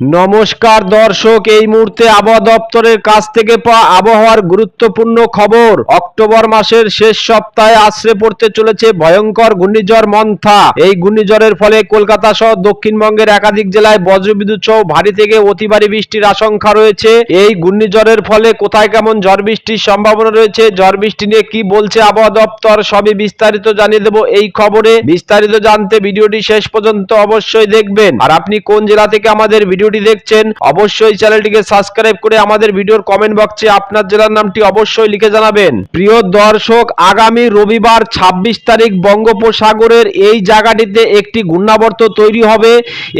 নমস্কার দর্শক, এই মুহূর্তে আবহাওয়া দপ্তরের কাছ থেকে পাওয়া আবহাওয়ার গুরুত্বপূর্ণ খবর। অক্টোবর মাসের শেষ সপ্তাহে আশ্রে পড়তে চলেছে ভয়ঙ্কর ঘূর্ণিঝড় মন্থা। এই ঘূর্ণিঝড়ের ফলে কলকাতা সহ দক্ষিণবঙ্গের একাধিক জেলায় বজ্রবিদ্যুৎ সহ ভারী থেকে অতি ভারী বৃষ্টির আশঙ্কা রয়েছে। এই ঘূর্ণিঝড়ের ফলে কোথায় কেমন ঝড় বৃষ্টির সম্ভাবনা রয়েছে, ঝড় বৃষ্টি নিয়ে কি বলছে আবহাওয়া দপ্তর, সবই বিস্তারিত জানিয়ে দেবো এই খবরে। বিস্তারিত জানতে ভিডিওটি শেষ পর্যন্ত অবশ্যই দেখবেন। আর আপনি কোন জেলা থেকে আমাদের ভিডিওটি দেখছেন, অবশ্যই চ্যানেলটিকে সাবস্ক্রাইব করে আমাদের ভিডিওর কমেন্ট বক্সে আপনার জেলার নামটি অবশ্যই লিখে জানাবেন। প্রিয় দর্শক, আগামী রবিবার ২৬ তারিখ বঙ্গোপসাগরের এই জায়গাটিতে একটি ঘূর্ণাবর্ত তৈরি হবে।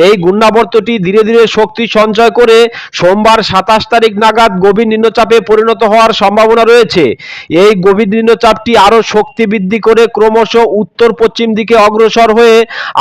এই ঘূর্ণাবর্তটি ধীরে ধীরে শক্তি সঞ্চয় করে সোমবার সাতাশ তারিখ নাগাদ গভীর নিম্নচাপে পরিণত হওয়ার সম্ভাবনা রয়েছে। এই গভীর নিম্নচাপটি আরও শক্তি বৃদ্ধি করে ক্রমশ উত্তর পশ্চিম দিকে অগ্রসর হয়ে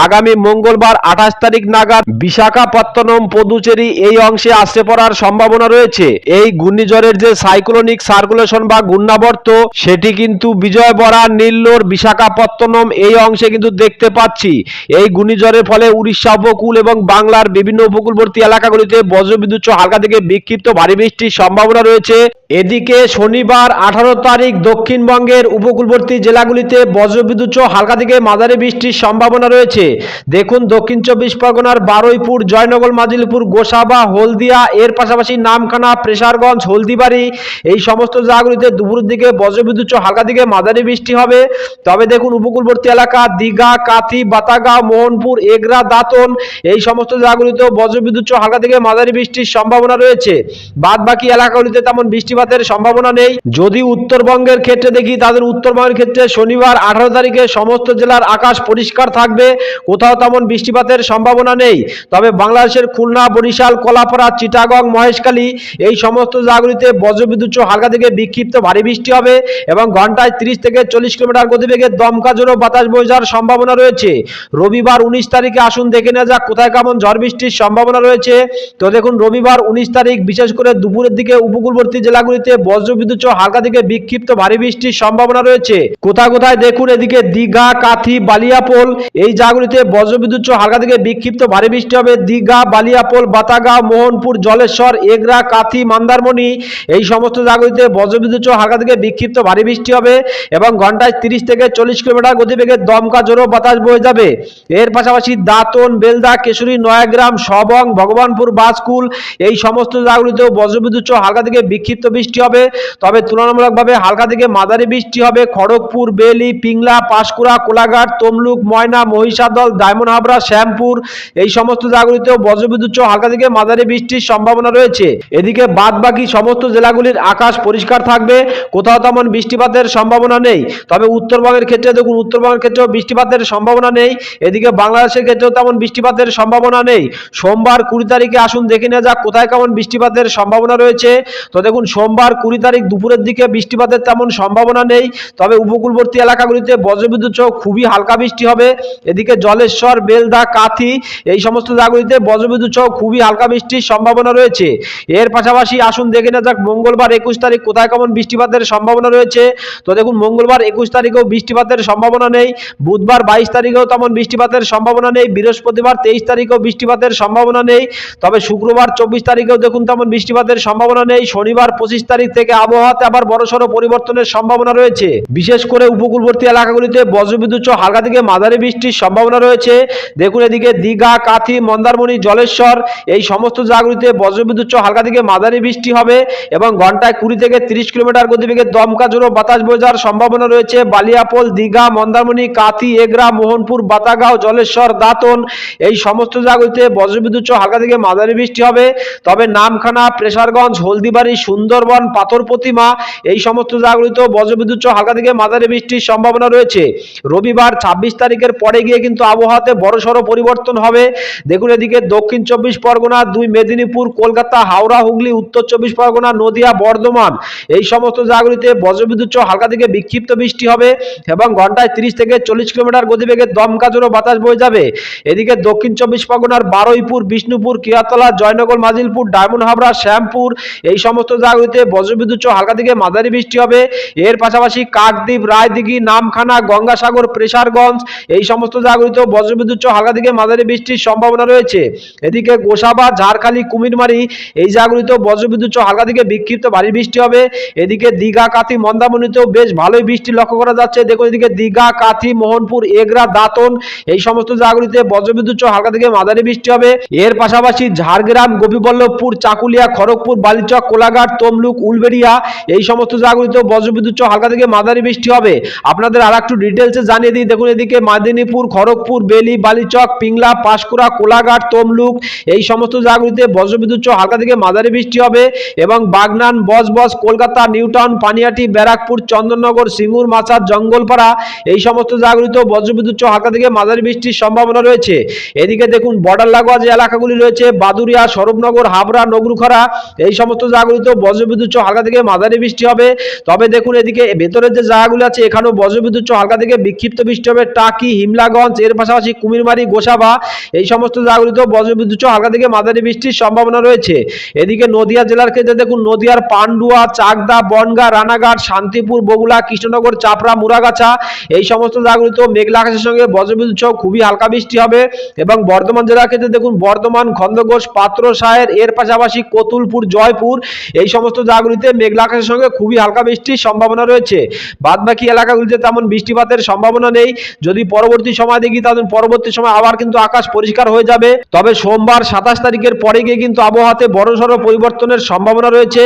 আগামী মঙ্গলবার আঠাশ তারিখ নাগাদ বিশাখাপত্তনম পদুচেরি এই অংশে আসতে পড়ার সম্ভাবনা রয়েছে। এই ঘূর্ণিঝড়ের যে সাইক্লোনিক সার্কুলেশন বা ঘূর্ণাবর্ত, সেটি কিন্তু বিজয়বরা, নীল্লোর, বিশাখাপত্তনম এই অংশে কিন্তু দেখতে পাচ্ছি। এই ঘূর্ণিঝড়ের ফলে উড়িষ্যা উপকূল এবং বাংলার বিভিন্ন উপকূলবর্তী এলাকাগুলিতে বজ্রবিদ্যুৎ হালকা থেকে বিক্ষিপ্ত ভারী বৃষ্টির সম্ভাবনা রয়েছে। এদিকে শনিবার আঠারো তারিখ দক্ষিণবঙ্গের উপকূলবর্তী জেলাগুলিতে বজ্রবিদ্যুৎ হালকা থেকে মাঝারি বৃষ্টির সম্ভাবনা রয়েছে। দেখুন দক্ষিণ চব্বিশ পরগনার বারুইপুর, জয়নগর, মাজিলপুর গোসাবা, হলদিয়া, এর পাশাপাশি নামখানা, প্রেসারগঞ্জ, হলদিবাড়ি, এই সমস্ত জায়গাগুলিতে দুপুরের দিকে বজ্রবিদ্যুৎ হালকা থেকে মাঝারি বৃষ্টি হবে। তবে দেখুন, উপকূলবর্তী এলাকা, দীঘা, কাথি, বাতাগাঁও, মোহনপুর, এগরা, দাতন, এই সমস্ত জায়গাগুলিতেও বজ্রবিদ্যুৎ হালকা থেকে মাঝারি বৃষ্টির সম্ভাবনা রয়েছে। বাদ বাকি এলাকাগুলিতে তেমন বৃষ্টিপাতের সম্ভাবনা নেই। যদি উত্তরবঙ্গের ক্ষেত্রে দেখি, তাদের উত্তরবঙ্গের ক্ষেত্রে শনিবার আঠারো তারিখে সমস্ত জেলার আকাশ পরিষ্কার থাকবে। কোথাও তেমন বৃষ্টিপাতের সম্ভাবনা নেই। তবে বাংলাদেশের খুলনা বরিশাল, কলাপাড়া, চিটাগং, মহেশখালী এই সমস্ত জায়গাগুলিতে বজ্রবিদ্যুৎ হালকা থেকে বিক্ষিপ্ত ভারী বৃষ্টি হবে এবং ঘন্টায় তিরিশ থেকে চল্লিশ কিলোমিটার গতিবেগে দমকা জোরো বাতাস বয়ে যাওয়ার সম্ভাবনা রয়েছে। রবিবার উনিশ তারিখে আসুন দেখে নেওয়া যাক কোথায় কেমন ঝড় বৃষ্টির সম্ভাবনা রয়েছে। তো দেখুন, রবিবার উনিশ তারিখ বিশেষ করে দুপুরের দিকে উপকূলবর্তী জেলাগুলিতে বজ্রবিদ্যুৎ হালকা থেকে বিক্ষিপ্ত ভারী বৃষ্টির সম্ভাবনা রয়েছে। কোথায় কোথায় দেখুন, এদিকে দীঘা, কাথি, বালিয়াপোল এই জায়গাগুলিতে বজ্রবিদ্যুৎ হালকা থেকে বিক্ষিপ্ত ভারী বৃষ্টি হবে। দীঘা, বালিয়াপোল বাতাগাঁও, মোহনপুর, জলেশ্বর, এগরা, কাথি, মন্দারমণি, এই সমস্ত জায়গাগুলিতে বজ্রবিদ্যুৎ সহ হালকা থেকে বিক্ষিপ্ত ভারী বৃষ্টি হবে এবং ঘন্টায় তিরিশ থেকে চল্লিশ কিলোমিটার গতিবেগে দমকা জোরো বাতাস বয়ে যাবে। এর পাশাপাশি দাঁতন, বেলদা, কেশরী, নয়াগ্রাম, সবং, ভগবানপুর, বাসকুল, এই সমস্ত জায়গাগুলিতেও বজ্রবিদ্যুৎ হালকা থেকে বিক্ষিপ্ত বৃষ্টি হবে। তবে তুলনামূলকভাবে হালকা থেকে মাঝারি বৃষ্টি হবে। খড়গপুর, বেলি, পিংলা, পাঁশকুড়া, কোলাঘাট, তমলুক, ময়না, মহিষাদল, ডায়মন্ড হাবড়া, শ্যামপুর, এই সমস্ত জায়গাগুলিতেও বজ্রবিদ্যুৎ হালকা থেকে মাঝারি বৃষ্টির সম্ভাবনা রয়েছে। এদিকে বাদ বাকি সমস্ত জেলাগুলির আকাশ পরিষ্কার থাকবে, কোথাও তেমন বৃষ্টিপাতের সম্ভাবনা নেই। তবে উত্তরবঙ্গের ক্ষেত্রে দেখুন, উত্তরবঙ্গের ক্ষেত্রেও বৃষ্টিপাতের সম্ভাবনা নেই। এদিকে বাংলাদেশের ক্ষেত্রেও তেমন বৃষ্টিপাতের সম্ভাবনা নেই। সোমবার কুড়ি তারিখে আসুন, দেখে নেওয়া যাক কোথায় কেমন বৃষ্টিপাতের সম্ভাবনা রয়েছে। তো দেখুন, সোমবার কুড়ি তারিখ দুপুরের দিকে বৃষ্টিপাতের তেমন সম্ভাবনা নেই। তবে উপকূলবর্তী এলাকাগুলিতে বজ্রবিদ্যুৎ সহ খুবই হালকা বৃষ্টি হবে। এদিকে জলেশ্বর, বেলদা, কাথি এই সমস্ত জায়গাগুলিতে বজ্রবিদ্যুৎ সহ খুবই হালকা বৃষ্টির সম্ভাবনা রয়েছে। এর পাশাপাশি আসুন দেখে নেওয়া যাক, মঙ্গলবার একুশ তারিখ কোথায় কেমন বৃষ্টিপাতের সম্ভাবনা রয়েছে। তো দেখুন, মঙ্গলবার একুশ তারিখেও বৃষ্টিপাতের সম্ভাবনা নেই। বুধবার বাইশ তারিখেও তেমন বৃষ্টিপাতের সম্ভাবনা নেই। বৃহস্পতিবার তেইশ তারিখেও বৃষ্টিপাতের সম্ভাবনা নেই। তবে শুক্রবার চব্বিশ তারিখেও দেখুন তেমন বৃষ্টিপাতের সম্ভাবনা নেই। শনিবার পঁচিশ তারিখ থেকে আবহাওয়াতে আবার বড়সড় পরিবর্তনের সম্ভাবনা রয়েছে। বিশেষ করে উপকূলবর্তী এলাকাগুলিতে বজ্রবিদ্যুৎ হালকা থেকে মাঝারি বৃষ্টির সম্ভাবনা রয়েছে। দেখুন এদিকে দীঘা, কাথি, মন্দারমণি, জলেশ্বর এই সমস্ত জায়গাগুলিতে বজ্রবিদ্যুৎ হালকা থেকে মাঝারি বৃষ্টি হবে এবং ঘন্টায় কুড়ি থেকে তিরিশ কিলোমিটার গতিবেগে দমকা জোরো বাতাস যাওয়ার সম্ভাবনা রয়েছে। বালিয়াপোল, দীঘা, মন্দারমণি, কাথি, এগরা, মোহনপুর, বাতাগাঁও, জলেশ্বর, দাতন, এই সমস্ত জায়গাগুলিতে বজ্রবিদ্যুৎ হালকা থেকে মাঝারি বৃষ্টি হবে। তবে নামখানা, প্রেসারগঞ্জ, হলদিবাড়ি, সুন্দরবন, পাথর প্রতিমা, এই সমস্ত জায়গাগুলিতেও বজ্রবিদ্যুৎ হালকা থেকে মাঝারি বৃষ্টির সম্ভাবনা রয়েছে। রবিবার ছাব্বিশ তারিখের পরে গিয়ে কিন্তু আবহাওয়াতে বড়সড় পরিবর্তন হবে। দেখুন এদিকে দক্ষিণ চব্বিশ পরগনা, দুই মেদিনীপুর, কলকাতা, হাওড়া, হুগলি, উত্তর চব্বিশ পরগনা, নদিয়া, বর্ধমান। এই সমস্ত জায়গাগুলিতে বজ্রবিদ্যুৎ হালকা থেকে বিক্ষিপ্ত বৃষ্টি হবে এবং ঘন্টায় তিরিশ থেকে চল্লিশ কিলোমিটার গতিবেগে দমকা জোরো বাতাস বয়ে যাবে। এদিকে দক্ষিণ চব্বিশ পরগনার বারুইপুর, বিষ্ণুপুর, কিয়াতলা, জয়নগর, মাজিলপুর, ডায়মন্ড হাবড়া, শ্যামপুর, এই সমস্ত জায়গাগুলিতে বজ্রবিদ্যুৎ হালকা থেকে মাঝারি বৃষ্টি হবে। এর পাশাপাশি কাকদ্বীপ, রায়দিঘি, নামখানা, গঙ্গাসাগর, প্রেসারগঞ্জ, এই সমস্ত জায়গাগুলিতেও বজ্রবিদ্যুৎ হালকা থেকে মাঝারি বৃষ্টির সম্ভাবনা রয়েছে। এদিকে গোসাবা, ঝাড়খালি, কুমিরমারি এই জায়গাগুলিতেও বজ্রবিদ্যুৎ হালকা থেকে বিক্ষিপ্ত ভারী বৃষ্টি হবে। এদিকে দীঘা, কাথি মন্দামণিতেও বেশ ভালোই বৃষ্টি লক্ষ্য করা যাচ্ছে। দেখুন এদিকে দীঘা, কাথি, মোহনপুর, এগরা, দাতন এই সমস্ত জায়গাগুলিতে বজ্রবিদ্যুৎ হালকা থেকে মাঝারি বৃষ্টি হবে। এর পাশাপাশি ঝাড়গ্রাম, গোপীবল্লভপুর, চাকুলিয়া, খড়গপুর, বালিচক, কোলাঘাট, তমলুক, উলবেড়িয়া এই সমস্ত জায়গাগুলিতেও বজ্রবিদ্যুৎ হালকা থেকে মাঝারি বৃষ্টি হবে। আপনাদের আর একটু ডিটেলসে জানিয়ে দিই। দেখুন এদিকে মাদিনীপুর, খড়গপুর, বেলি, বালিচক, পিংলা, পাঁশকুড়া, কোলাঘাট, তমলুক এই সমস্ত জায়গাগুলিতে বজ্রবিদ্যুৎ সহ হালকা থেকে মাঝারি বৃষ্টি হবে এবং বাগনান বজবজ কলকাতা, নিউটাউন, পানিয়াটি, ব্যারাকপুর, চন্দননগর, সিঙ্গুর মাচার জঙ্গলপাড়া এই সমস্ত জায়গাগুলিতেও বজ্রবিদ্যুৎ সহ হালকা থেকে মাঝারি বৃষ্টির সম্ভাবনা রয়েছে। এদিকে দেখুন, বর্ডার লাগোয়া যে এলাকাগুলি রয়েছে, বাদুরিয়া সরবনগর হাবড়া নগরুখরা এই সমস্ত জায়গাগুলিতেও বজ্রবিদ্যুৎ সহ হালকা থেকে মাঝারি বৃষ্টি হবে। তবে দেখুন, এদিকে ভেতরের যে জায়গাগুলি আছে, এখানেও বজ্রবিদ্যুৎ সহ হালকা থেকে বিক্ষিপ্ত বৃষ্টি হবে। টাকি, হিমলাগঞ্জ, এর পাশাপাশি কুমিরমারি, গোসাবা এই সমস্ত জায়গাগুলিতেও বজ্রবিদ্যুৎ সহ হালকা থেকে মাঝারি বৃষ্টির সম্ভাবনা রয়েছে। এদিকে নদিয়া জেলার ক্ষেত্রে দেখুন, নদিয়ার পান্ডুয়া, চাকদা, বনগা, রানাঘাট, শান্তিপুর বগুলা কৃষ্ণনগর, চাপড়া, মুরাগাছা, এই সমস্ত জায়গাগুলিতেও মেঘলা আকাশের সঙ্গে বজ্রবিদ্যুৎ সহ খুবই হালকা বৃষ্টি হবে এবং বর্ধমান জেলার ক্ষেত্রে দেখুন, বর্ধমান খন্দঘোষ পাত্র সাহের এর পাশাপাশি কতুলপুর, জয়পুর, এই সমস্ত জায়গাগুলিতে মেঘলা আকাশের সঙ্গে খুবই হালকা বৃষ্টির সম্ভাবনা রয়েছে। বাদ বাকি এলাকাগুলিতে তেমন বৃষ্টিপাতের সম্ভাবনা নেই। যদি পরবর্তী সময় দেখি, তাহলে পরবর্তী সময় আবার কিন্তু আকাশ পরিষ্কার হয়ে যাবে। তবে সোমবার সাতাশ তারিখের পরে গিয়ে কিন্তু আবহাওয়াতে বড়সড় পরিবর্তনের সম্ভাবনা রয়েছে।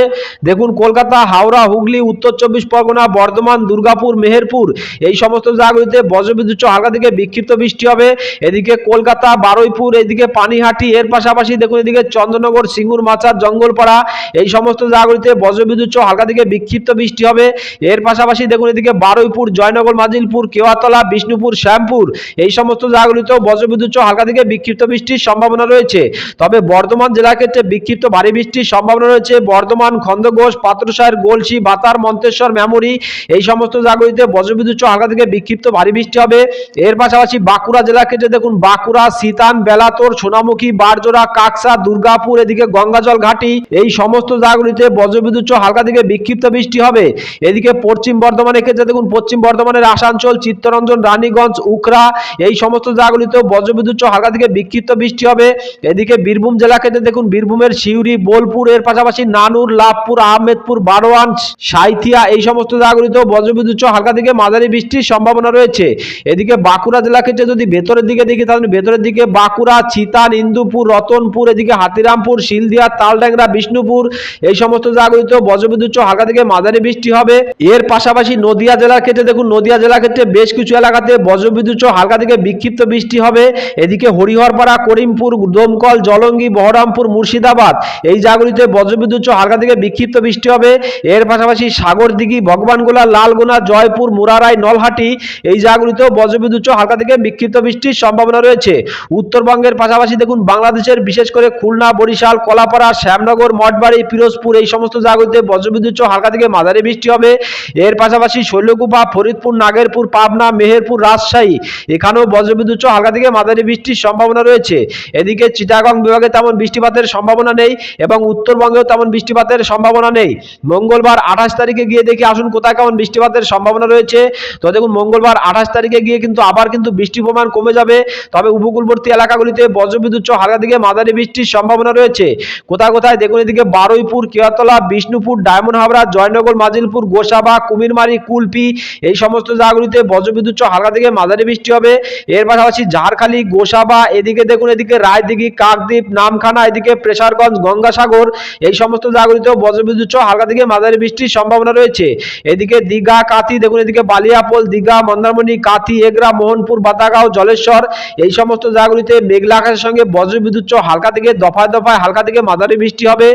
দেখুন, কলকাতা, হাওড়া, হুগলি, উত্তর চব্বিশ পরগনা, বর্ধমান, দুর্গাপুর, মেহেরপুর, এই সমস্ত জায়গাগুলিতে বজ্রবিদ্যুৎ হালকা থেকে বিক্ষিপ্ত বৃষ্টি হবে। এদিকে কলকাতা, বারুইপুর, এদিকে পানিহাটি, এর পাশাপাশি দেখুন, এদিকে চন্দ্রনগর, সিঙ্গুর, মাচার, জঙ্গলপাড়া, এই সমস্ত জায়গাগুলিতে বজ্রবিদ্যুৎ হালকা থেকে বিক্ষিপ্ত বৃষ্টি হবে। এর পাশাপাশি দেখুন, এদিকে বারুইপুর, জয়নগর, মাজিলপুর, কেওয়াতলা, বিষ্ণুপুর, শ্যামপুর, এই সমস্ত জায়গাগুলিতেও বজ্রবিদ্যুৎ হালকা থেকে বিক্ষিপ্ত বৃষ্টির সম্ভাবনা রয়েছে। তবে বর্ধমান জেলার ক্ষেত্রে বিক্ষিপ্ত ভারী বৃষ্টির সম্ভাবনা রয়েছে। বর্ধমান খন্দঘোষ পাত্রসার গোলসি বাতার, মন্তেশ্বর, মেমরি এই সমস্ত জায়গাগুলিতে বজ্রবিদ্যুৎ হালকা থেকে বিক্ষিপ্ত ভারী বৃষ্টি হবে। এর পাশাপাশি বাঁকুড়া জেলার ক্ষেত্রে দেখুন, বাঁকুড়া, সিতান, বেলাতোর, সোনামুখী, বারজোড়া, কাকসা, দুর্গাপুর, এদিকে গঙ্গাজল ঘাটি এই সমস্ত জায়গাগুলিতে বজ্রবিদ্যুৎ হালকা থেকে বিক্ষিপ্ত বৃষ্টি হবে। এদিকে পশ্চিম বর্ধমানের ক্ষেত্রে দেখুন, পশ্চিম বর্ধমানের আসানসোল, চিত্তরঞ্জন, রানীগঞ্জ উখরা এই সমস্ত জায়গাগুলিতেও বজ্রবিদ্যুৎ হালকা থেকে বিক্ষিপ্ত বৃষ্টি হবে। এদিকে বীরভূম জেলা ক্ষেত্রে দেখুন, বীরভূমের সিউড়ি, বোলপুর, এর পাশাপাশি নানুর, লাভপুর, আহমেদপুর, বারোয়ান, সাইথিয়া, এই সমস্ত জায়গাগুলিতেও বজ্রবিদ্যুৎ হালকা থেকে মাঝারি বৃষ্টির সম্ভাবনা রয়েছে। এদিকে বাঁকুড়া জেলা ক্ষেত্রে যদি ভেতরের দিকে দেখি, তাহলে ভেতরের দিকে বাঁকুড়া চিতান ইন্দুপুর, রতনপুর, এদিকে হাতিরামপুর, শিলদিয়া তালড্যাংরা বিষ্ণুপুর, এই সমস্ত জায়গাগুলিতেও বজ্রবিদ্যুৎ হালকা থেকে মাঝারি বৃষ্টি হবে। এর পাশাপাশি নদিয়া জেলার ক্ষেত্রে দেখুন, নদিয়া জেলার ক্ষেত্রে বেশ কিছু এলাকাতে বজ্রবিদ্যুৎ হালকা থেকে বিক্ষিপ্ত বৃষ্টি হবে। এদিকে হরিহরপাড়া, করিমপুর দমকল জলঙ্গি, বহরমপুর, মুর্শিদাবাদ। এই জায়গাগুলিতে বজ্রবিদ্যুৎ হালকা থেকে বিক্ষিপ্ত বৃষ্টি হবে। এর পাশাপাশি সাগরদিঘি, ভগবানগোলা, লালগোনা, জয়পুর, মুরারাই, নলহাটি এই জায়গাগুলিতেও বজ্রবিদ্যুৎ হালকা থেকে বিক্ষিপ্ত বৃষ্টির সম্ভাবনা রয়েছে। উত্তরবঙ্গের পাশাপাশি দেখুন, বাংলাদেশের বিশেষ করে খুলনা, বরিশাল, কলাপাড়া, শ্যামনগর, মঠবাড়ি, পিরোজপুর এই সমস্ত জায়গাগুলিতে বজ্রবিদ্যুৎ হালকা থেকে মাঝারি বৃষ্টি হবে। এর পাশাপাশি শৈলকুপা, ফরিদপুর, নাগেরপুর, পাবনা, মেহেরপুর, রাজশাহী এখানেও বজ্রবিদ্যুৎ হালকা থেকে মাঝারি বৃষ্টির সম্ভাবনা রয়েছে। এদিকে চিটাগং বিভাগে তেমন বৃষ্টিপাতের সম্ভাবনা নেই এবং উত্তরবঙ্গেও তেমন বৃষ্টিপাতের সম্ভাবনা নেই। মঙ্গলবার আঠাশ তারিখে গিয়ে দেখি, আসুন কোথায় কেমন বৃষ্টিপাতের সম্ভাবনা রয়েছে। তো দেখুন, মঙ্গলবার আঠাশ তারিখে গিয়ে কিন্তু আবার কিন্তু বৃষ্টির প্রমাণ কমে যাবে। তবে উপকূলবর্তী এলাকাগুলিতে বজ্রবিদ্যুৎ হালকা থেকে মাঝারি বৃষ্টির সম্ভাবনা রয়েছে। কোথায় কোথায়? দেখুন এদিকে বারুইপুর কেয়াতলা বিষ্ণুপুর, ডায়মন্ড হাবড়া, জয়নগর, মাজিলপুর, গোসাবা, কুমিরমারি, কুলপি এই সমস্ত জায়গাগুলিতে বজ্রবিদ্যুৎ হালকা থেকে মাঝারি বৃষ্টি হবে। এর পাশাপাশি ঝাড়খালি, গোসাবা, এদিকে দেখুন এদিকে রায়দিঘি কাকদ্বীপ নামখানা, এদিকে প্রেসারগঞ্জ, গঙ্গাসাগর, এই সমস্ত জায়গাগুলিতেও বজ্রবিদ্যুৎ সহ হালকা থেকে মাঝারি বৃষ্টির সম্ভাবনা রয়েছে। এদিকে দীঘা, কাথি, দেখুন এদিকে বালিয়াপোল, দীঘা, মন্দারমণি, কাথি, এগরা, মোহনপুর, বাতাগাঁও, জলেশ্বর, এই সমস্ত জায়গাগুলিতে মেঘলা আকাশের সঙ্গে বজ্রবিদ্যুৎ সহ হালকা থেকে দফায় দফায় হালকা থেকে মাঝারি বৃষ্টি হবে।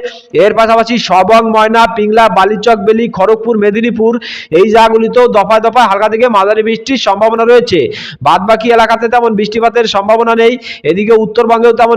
এর পাশাপাশি সবং, ময়না, পিংলা, বালিচক, বেলি, খড়গপুর, মেদিনীপুর, এই জায়গাগুলিতেও দফায় দফায় হালকা থেকে মাঝারি বৃষ্টির সম্ভাবনা রয়েছে। বাদবাকি এলাকাতে তেমন বৃষ্টিপাতের সম্ভাবনা নেই। এদিকে উত্তরবঙ্গেও তেমন